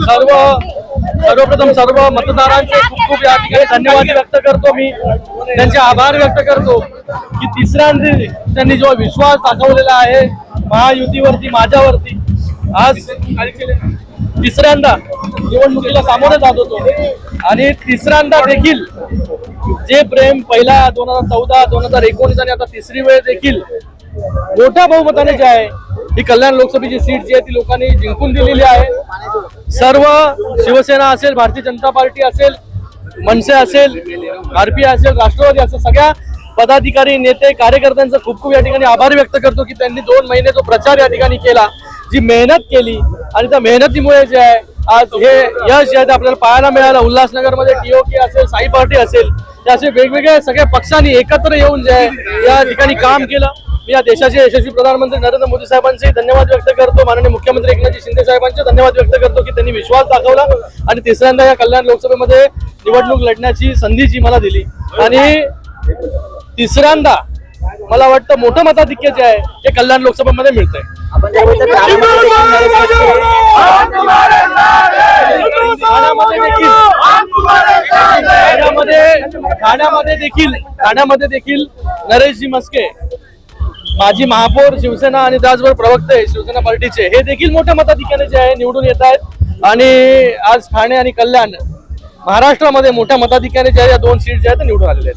सर्व सर्वप्रथम सर्व मतदारांचे खूप खूप या ठिकाणी धन्यवाद व्यक्त करतो मी. त्यांचे आभार व्यक्त करतो की तिसऱ्यांदा त्यांनी जेव्हा विश्वास दाखवलेला आहे महायुतीवरती माझ्यावरती आज तिसऱ्यांदा निवडणुकीला सामोरे जात होतो. आणि तिसऱ्यांदा देखील जे प्रेम पहिला दोन हजार चौदा दोन हजार एकोणीस आणि आता तिसरी वेळ देखील मोठ्या बहुमताने जे आहे ही कल्याण लोकसभेची सीट जी आहे ती लोकांनी जिंकून दिलेली आहे. सर्व शिवसेना असेल भारतीय जनता पार्टी असेल मनसे असेल आरपीआय असेल राष्ट्रवादी असेल सगळ्या पदाधिकारी नेते कार्यकर्त्यांचा खूप खूप या ठिकाणी आभार व्यक्त करतो की त्यांनी दोन महिने जो प्रचार या ठिकाणी केला जी मेहनत केली आणि त्या मेहनतीमुळे जे आहे आज हे यश जे आपल्याला पाहायला मिळालं. उल्हासनगरमध्ये टीओके असेल साई पार्टी असेल ते असे वेगवेगळ्या सगळ्या पक्षांनी एकत्र येऊन जे या ठिकाणी काम केलं. मी या देशाचे यशस्वी प्रधानमंत्री नरेंद्र मोदी साहेबांचे धन्यवाद व्यक्त करतो. माननीय मुख्यमंत्री एकनाथजी शिंदे साहेबांचे धन्यवाद व्यक्त करतो की त्यांनी विश्वास दाखवला आणि तिसऱ्यांदा या कल्याण लोकसभेमध्ये निवडणूक लढण्याची संधी जी मला दिली. आणि तिसऱ्यांदा मला वाटतं मोठं मताधिक्य जे आहे ते कल्याण लोकसभेमध्ये मिळतंय. ठाण्यामध्ये देखील ठाण्यामध्ये देखील ठाण्यामध्ये देखील नरेशजी मस्के माजी महापौर शिवसेना आणि त्याचबरोबर प्रवक्ते शिवसेना पार्टीचे हे देखील मोठ्या मताधिक्याने जे आहे निवडून येत आहेत. आणि आज ठाणे आणि कल्याण महाराष्ट्रामध्ये मोठ्या मताधिक्याने जे आहे या दोन सीट ज्या आहेत निवडून आलेले आहेत.